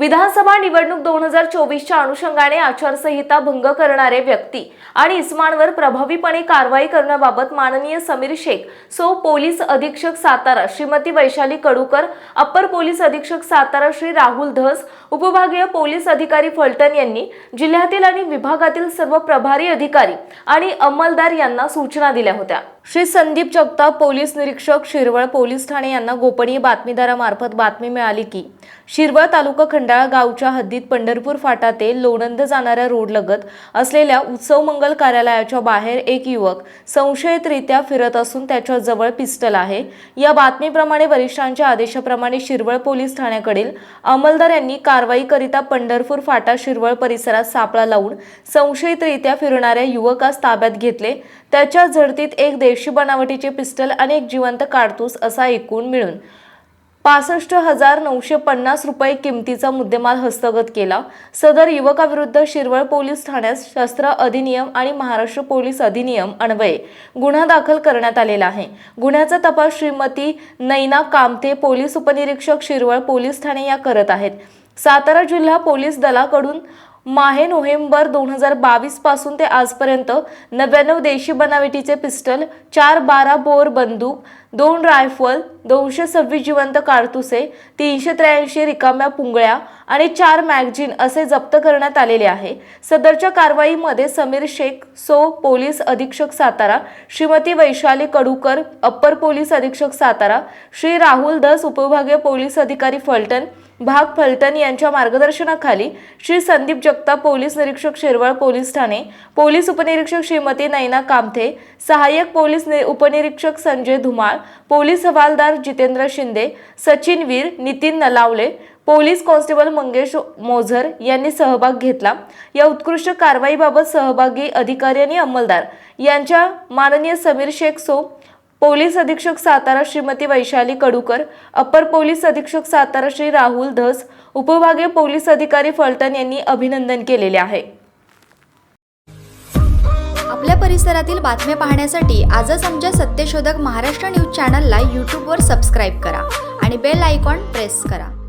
विधानसभा निवडणूक दोन हजार चोवीसच्या अनुषंगाने आचारसंहिता भंग करणारे व्यक्ती आणि इस्मानवर प्रभावीपणे कारवाई करण्याबाबत माननीय समीर शेख सो पोलीस अधीक्षक सातारा श्रीमती वैशाली कडूकर अप्पर पोलीस अधीक्षक सातारा श्री राहुल धस उपभागीय पोलीस अधिकारी फलटण यांनी जिल्ह्यातील आणि विभागातील सर्व प्रभारी अधिकारी आणि अंमलदार यांना सूचना दिल्या होत्या. श्री संदीप जगताप पोलीस निरीक्षक शिरवळ पोलीस ठाणे यांना गोपनीय बातमीदारामार्फत बातमी मिळाली की शिरवळ तालुका खंडाळा गावच्या हद्दीत पंढरपूर फाटा ते लोणंद जाणाऱ्या रोडलगत असलेल्या उत्सव मंगल कार्यालयाच्या बाहेर एक युवक संशयितरित्या फिरत असून त्याच्याजवळ पिस्टल आहे. या बातमीप्रमाणे वरिष्ठांच्या आदेशाप्रमाणे शिरवळ पोलीस ठाण्याकडील अंमलदार यांनी कारवाईकरिता पंढरपूर फाटा शिरवळ परिसरात सापळा लावून संशयितरित्या फिरणाऱ्या युवकास ताब्यात घेतले. त्याच्या झडतीत एक देशी बनावटीचे पिस्टल आणि एक जिवंत काडतूस असा एकूण मिळून पासष्ट हजार नऊशे पन्नास रुपये किमतीचा मुद्देमाल हस्तगत केला. सदर युवकाविरुद्ध शिरवळ पोलीस ठाण्यात शस्त्र अधिनियम आणि महाराष्ट्र पोलीस अधिनियम अन्वये गुन्हा दाखल करण्यात आलेला आहे. गुन्ह्याचा तपास श्रीमती नैना कामते पोलीस उपनिरीक्षक शिरवळ पोलीस ठाणे या करत आहेत. सातारा जिल्हा पोलीस दलाकडून माहे नोव्हेंबर दोन हजार बावीसपासून ते आजपर्यंत नव्याण्णव देशी बनावटीचे पिस्टल चार बारा बोर बंदूक दोन रायफल दोनशे सव्वीस जिवंत कारतुसे तीनशे त्र्याऐंशी रिकाम्या पुंगळ्या आणि चार मॅगझिन असे जप्त करण्यात आलेले आहे. सदरच्या कारवाईमध्ये समीर शेख सो पोलीस अधीक्षक सातारा श्रीमती वैशाली कडूकर अप्पर पोलीस अधीक्षक सातारा श्री राहुल दस उपविभागीय पोलीस अधिकारी फलटण भाग फलटण यांच्या मार्गदर्शनाखाली श्री संदीप जगताप पोलीस निरीक्षक शिरवळ पोलीस ठाणे पोलीस उपनिरीक्षक श्रीमती नैना कामथे सहाय्यक पोलीस नि- उपनिरीक्षक संजय धुमाळ पोलीस हवालदार जितेंद्र शिंदे सचिन वीर नितीन नलावले पोलीस कॉन्स्टेबल मंगेश मोझर यांनी सहभाग घेतला. या उत्कृष्ट कारवाईबाबत सहभागी अधिकारी आणि अंमलदार यांच्या माननीय समीर शेख सो पोलीस अधीक्षक सातारा श्रीमती वैशाली कडूकर अप्पर पोलीस अधीक्षक सातारा श्री राहुल धस उपविभागीय पोलीस अधिकारी फलटण यांनी अभिनंदन केलेले आहे. आपल्या परिसरातील बातम्या पाहण्यासाठी आजच आमच्या सत्यशोधक महाराष्ट्र न्यूज चॅनलला यूट्यूबवर सबस्क्राईब करा आणि बेल आयकॉन प्रेस करा.